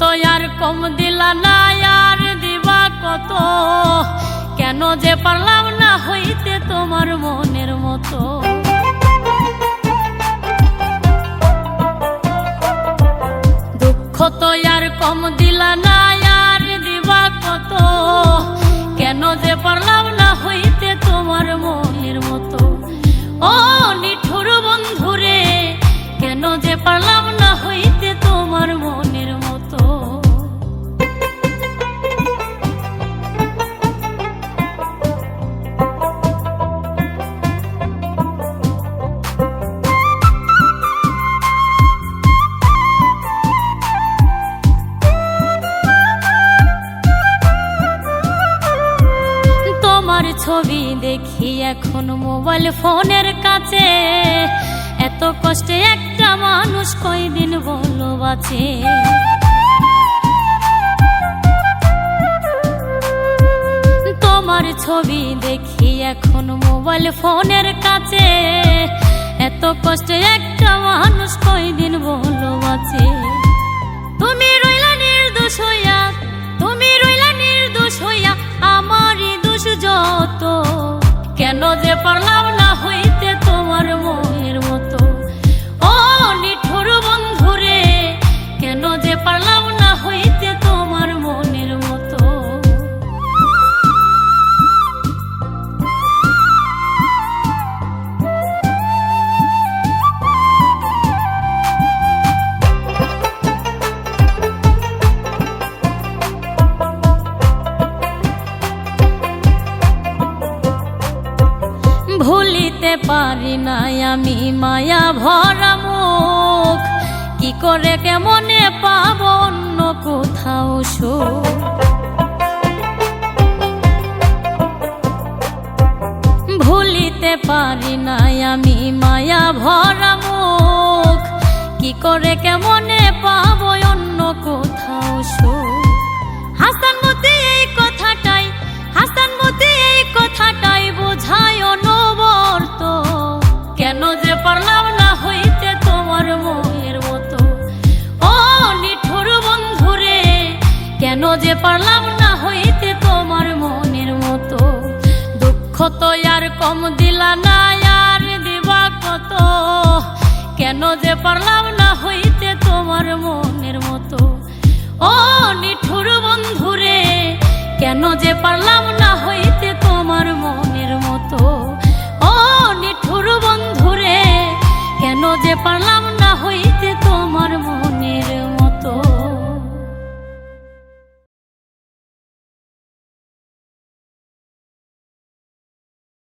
তো আর কম দিলা না, আর দিবা কত? কেন যে পারলাম না হইতে তোমার মনের মতো? দুঃখ তো আর কম দিলা না, আর দিবা কত? কেন যে পারলাম এখন মোবাইল ফোনের কাছে। এত কষ্টে একটা মানুষ কয়দিন বলো বাঁচে তোমার ছবি দেখি এখন মোবাইল ফোনের কাছে। এত কষ্টে একটা ভুলিতে পারি নাই আমি মায়া ভরা মুখ। কি করে কেমনে পাব অন্য কোথাও সুখ? ভুলিতে পারি নাই আমি মায়া ভরা মুখ। কি করে কেমনে যে পারলাম না হইতে তোমার মনের মতো। দুঃখ তো আর কম দিলা না, আর দিবা কত? কেন যে পারলাম না হইতে তোমার মনের মতো? ও নিঠুর বন্ধুরে, কেন যে পারলাম না হইতে তোমার মনের মতো? ও নিঠুর বন্ধুরে, কেন যে পারলাম